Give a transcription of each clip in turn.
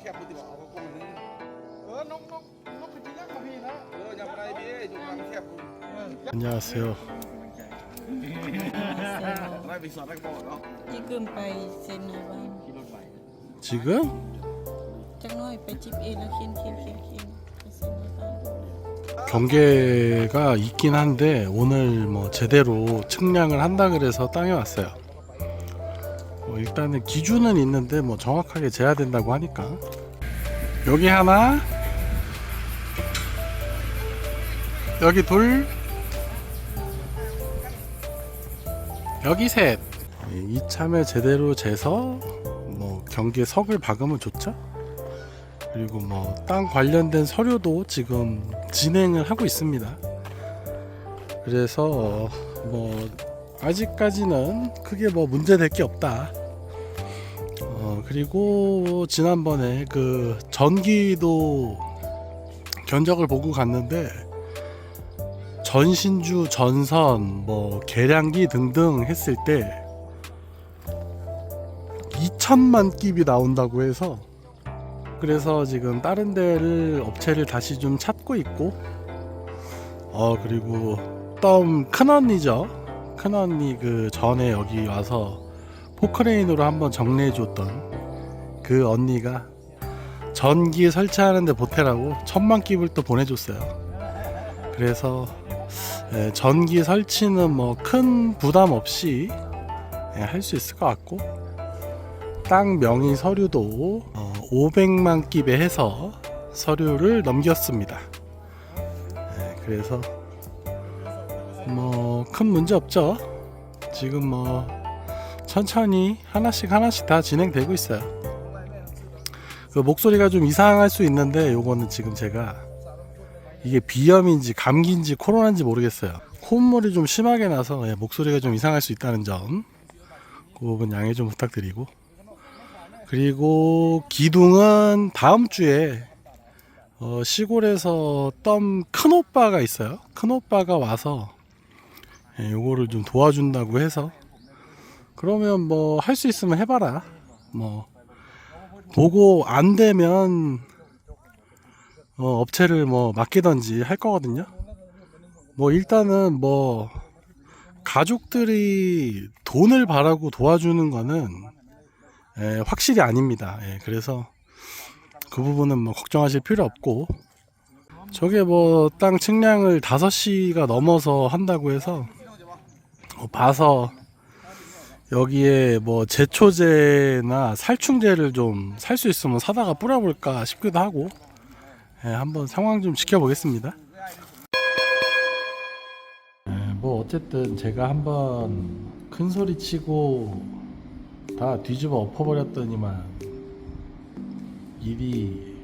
แคบปฏิบัติเอากว้างนึง เออนกนกนกกระจิงยักษ์กับพี่นะ เออยังไรเบี้ยอยู่กลางแคบ เออ 안녕하세요. ไรไปสอนไรก็บอกเนาะ 지금 빠이 세나방 지금 장로이 빠집 에라 킨킨킨킨 세나방 경계가 있긴 한데 오늘 뭐 제대로 측량을 한다 그래서 땅에 왔어요. 뭐 일단은 기준은 있는데 뭐 정확하게 재야 된다고 하니까 여기 하나 여기 둘 여기 셋 이참에 제대로 재서 뭐 경계 석을 박으면 좋죠. 그리고 뭐 땅 관련된 서류도 지금 진행을 하고 있습니다. 그래서 뭐 아직까지는 크게 뭐 문제될 게 없다. 어 그리고 지난번에 그 전기도 견적을 보고 갔는데 전신주, 전선, 뭐 계량기 등등 했을 때 2천만 깁이 나온다고 해서 그래서 지금 다른 데를 업체를 다시 좀 찾고 있고 어 그리고 덤 큰언니죠. 큰언니 그 전에 여기 와서 포크레인으로 한번 정리해 줬던 그 언니가 전기 설치하는데 보태라고 천만 깁을 또 보내줬어요 그래서 예, 전기 설치는 뭐 큰 부담 없이 예, 할수 있을 것 같고 땅 명의 서류도 어, 500만 깁에 해서 서류를 넘겼습니다. 네, 그래서 뭐 큰 문제 없죠. 지금 뭐 천천히 하나씩 하나씩 다 진행되고 있어요. 그 목소리가 좀 이상할 수 있는데 요거는 지금 제가 이게 비염인지 감기인지 코로나인지 모르겠어요. 콧물이 좀 심하게 나서 예, 목소리가 좀 이상할 수 있다는 점. 그 부분 양해 좀 부탁드리고 그리고 기둥은 다음 주에 어, 시골에서 떤 큰 오빠가 있어요. 큰 오빠가 와서 예, 요거를 좀 도와준다고 해서 그러면 뭐 할 수 있으면 해봐라. 뭐 보고 안 되면 어, 업체를 뭐 맡기던지 할 거거든요. 뭐 일단은 뭐 가족들이 돈을 바라고 도와주는 거는 예, 확실히 아닙니다. 예, 그래서 그 부분은 뭐 걱정하실 필요 없고 저게 뭐 땅 측량을 5시가 넘어서 한다고 해서 어, 봐서 여기에 뭐 제초제나 살충제를 좀 살 수 있으면 사다가 뿌려볼까 싶기도 하고 예, 한번 상황 좀 지켜보겠습니다. 예, 뭐 어쨌든 제가 한번 큰 소리 치고 다 뒤집어 엎어버렸더니만 일이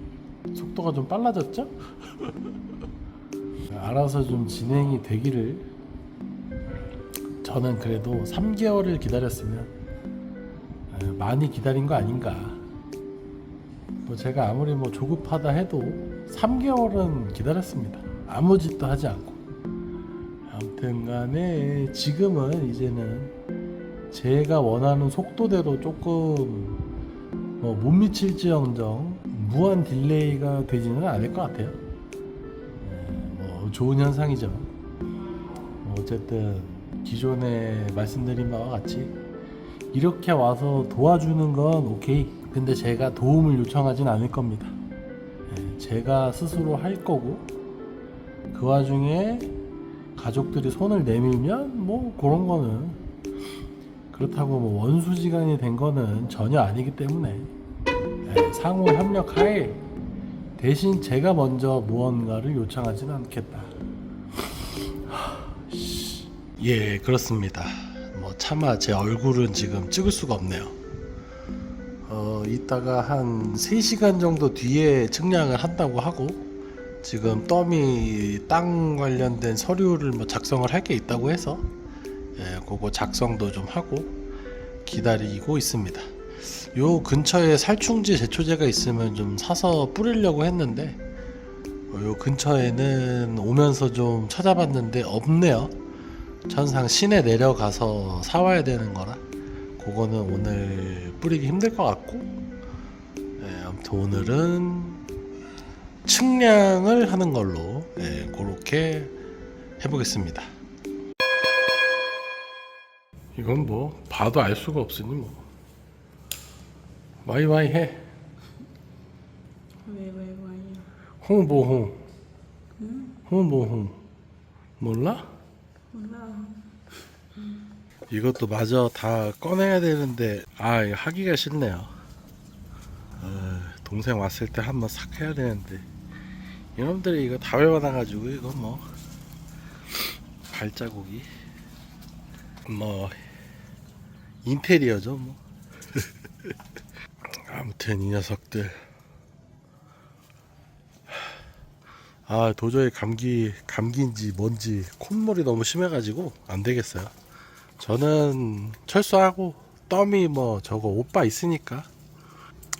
속도가 좀 빨라졌죠? 알아서 좀 진행이 되기를 저는 그래도 3개월을 기다렸으면 에, 많이 기다린 거 아닌가 뭐 제가 아무리 뭐 조급하다 해도 3개월은 기다렸습니다 아무 짓도 하지 않고 아무튼 간에 지금은 이제는 제가 원하는 속도대로 조금 뭐 못 미칠지언정 무한 딜레이가 되지는 않을 것 같아요. 네, 뭐 좋은 현상이죠. 뭐 어쨌든 기존에 말씀드린 바와 같이 이렇게 와서 도와주는 건 오케이. 근데 제가 도움을 요청하진 않을 겁니다. 네, 제가 스스로 할 거고 그 와중에 가족들이 손을 내밀면 뭐 그런 거는 그렇다고 뭐 원수지간이 된 거는 전혀 아니기 때문에 네, 상호 협력하에 대신 제가 먼저 무언가를 요청하지는 않겠다. 예, 그렇습니다. 뭐 차마 제 얼굴은 지금 찍을 수가 없네요. 어, 이따가 한 3시간 정도 뒤에 측량을 한다고 하고 지금 덤이 땅 관련된 서류를 뭐 작성을 할 게 있다고 해서 예, 그거 작성도 좀 하고 기다리고 있습니다. 요 근처에 살충제 제초제가 있으면 좀 사서 뿌리려고 했는데 어, 요 근처에는 오면서 좀 찾아봤는데 없네요. 천상 시내 내려가서 사와야 되는 거라 그거는 오늘 뿌리기 힘들 것 같고 예, 아무튼 오늘은 측량을 하는 걸로 예, 그렇게 해보겠습니다. 이건 뭐 봐도 알 수가 없으니 뭐 와이와이 해. 왜, 왜, 왜. 홍보홍 홍보홍 몰라? 이것도 마저 다 꺼내야 되는데 아 이거 하기가 싫네요. 어, 동생 왔을 때 한번 싹 해야 되는데. 이놈들이 이거 다 외워놔가지고 이거 뭐. 발자국이. 뭐 인테리어죠 뭐. 아무튼 이 녀석들 아 도저히 감기 감기인지 뭔지 콧물이 너무 심해가지고 안 되겠어요. 저는 철수하고 덤이 뭐 저거 오빠 있으니까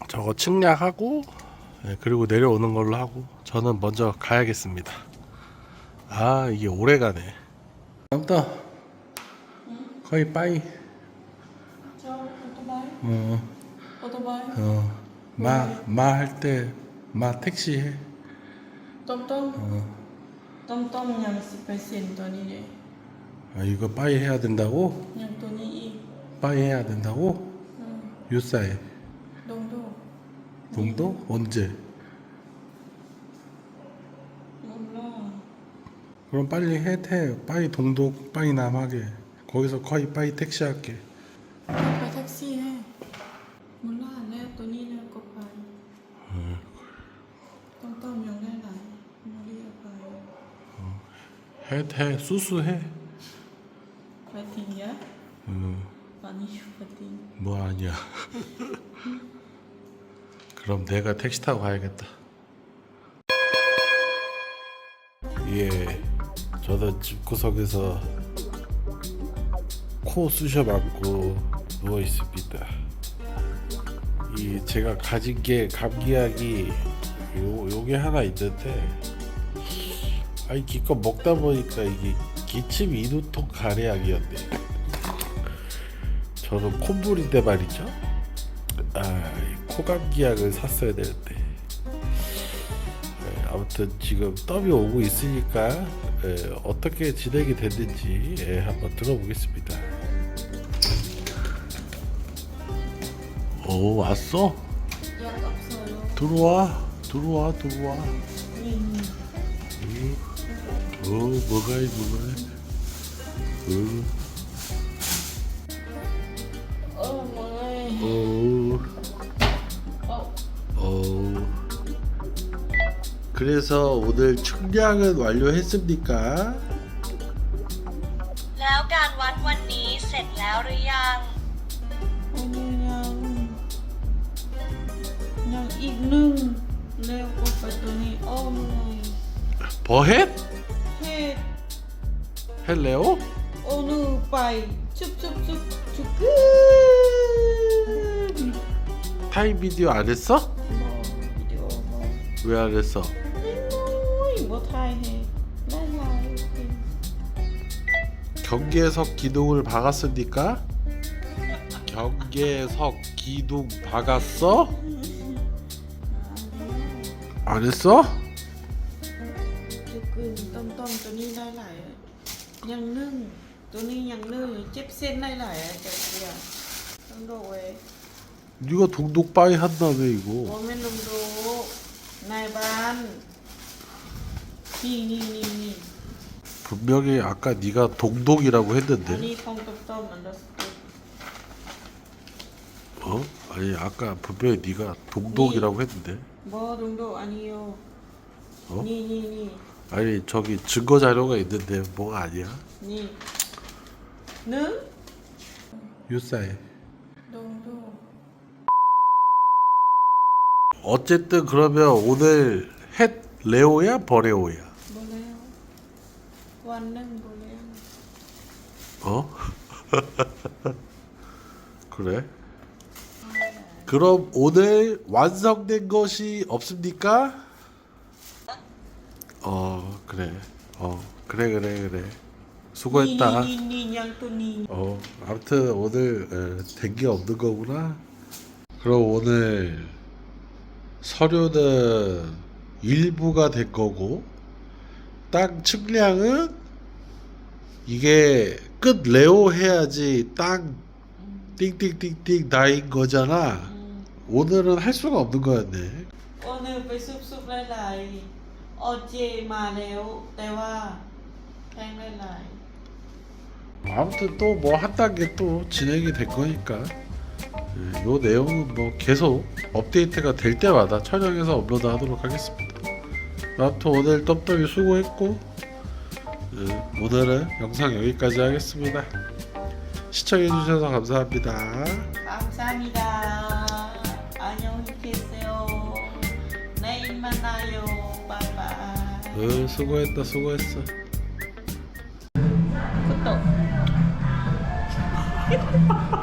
저거 측량하고 예, 그리고 내려오는 걸로 하고 저는 먼저 가야겠습니다. 아 이게 오래 가네. 아무튼 거의 빠이. 저 오토바이? 어, 오토바이? 어, 마, 마 할 때, 마 택시 해. 똠똠? 어. 똠똠 냥 10%ตัวนี้เด้ 아, 이거 빠이 해야 된다고? ยังตัวนี้อีก 빠이 해야 된다고? อืม 유사에. ดงโด 동도? 언제? 몰라 그럼 빨리 해, 태. 빠이 동독, 빠이 남하게. 거기서 거의 빠이 택시 할게. ไป 해, 해, 수수해. 파이팅이야? 응. 아니, 파이팅. 뭐 아니야. 그럼 내가 택시 타고 가야겠다. 예, 저도 집구석에서 코 쑤셔맞고 누워 있습니다. 이 제가 가진 게 감기약이 요 요게 하나 있는데 아니 기껏 먹다 보니까 이게 기침 이두통 가래약이었네. 저는 콧물인데 말이죠. 아 코감기약을 샀어야 되는데. 예, 아무튼 지금 더이 오고 있으니까 예, 어떻게 진행이 됐는지 예, 한번 들어보겠습니다. 오 왔어? 들어와 들어와 들어와. นี่นี่ 어 뭐가 이 뭐가 이. 어, เออเมื่อย 어, เออ 어. 그래서 오늘 측량은 완료했습니까? แล้วการวัดวันนี้เสร็จแล้วหรือยัง โอ้ยยังยังอีกหนึ่งเร็วกว่าไปตัวนี้โอ้เมื่อย 버헷? เฮ็ด 헬레오? 어느 빠이 춥춥춥 춥 타이 비디오 안 했어? 뭐 비디오 뭐 왜 안 했어? 뭐 타이 해 경계석 기둥을 박았으니까 경계석 기둥 박았어? 안 했어? 조금 덤덤 좀이 라이라 ยอะยังนึ่งตัวนี้ยังนึ่งเจ็บเส้นได้หลายอะจะเสียต้องโดเว้ย 네가 동독바이 한다며 โม 이거 เมนต์ลมดูนายบ้านนี่นี่นี่นี่ 분명히 아까 네가 동독이라고 อัน 했는데 นี้ของต้มต้มอันดับสตู 어? 아니 아까 분명히 네가 동독이라고 했는데 บอดุงโดอันนี้โย 어? นี่นี่นี่ 아니 저기 증거 자료가 있는데 뭐가 아니야? 니. 는? 유사해. 농도. 어쨌든 그러면 오늘 햇 레오야 버레오야? 뭐래요? 완는 뭐래요? 어? 그래? 그럼 오늘 완성된 것이 없습니까? 어 그래. 어 그래 그래 그래. 수고했다. 어 아무튼 오늘 된게 없는 거구나. 그럼 오늘 서류는 일부가 될 거고 땅 측량은 이게 끝 레오 해야지 땅 띵띵띵띵 나인 거잖아. 오늘은 할 수가 없는 거였네. 오늘 배숲숲 라이? ปซุบๆหลายๆออเจมาแล้ว แต่ว่าแพงหลาย 아무튼 또 뭐 한 단계 또 진행이 될 거니까 예, 요 내용은 뭐 계속 업데이트가 될 때마다 촬영해서 업로드 하도록 하겠습니다. 아무튼 오늘 떡떡이 수고했고 예, 오늘은 영상 여기까지 하겠습니다. 시청해주셔서 감사합니다. ๆ 감사합니다. 어, 수고했다 수고했어.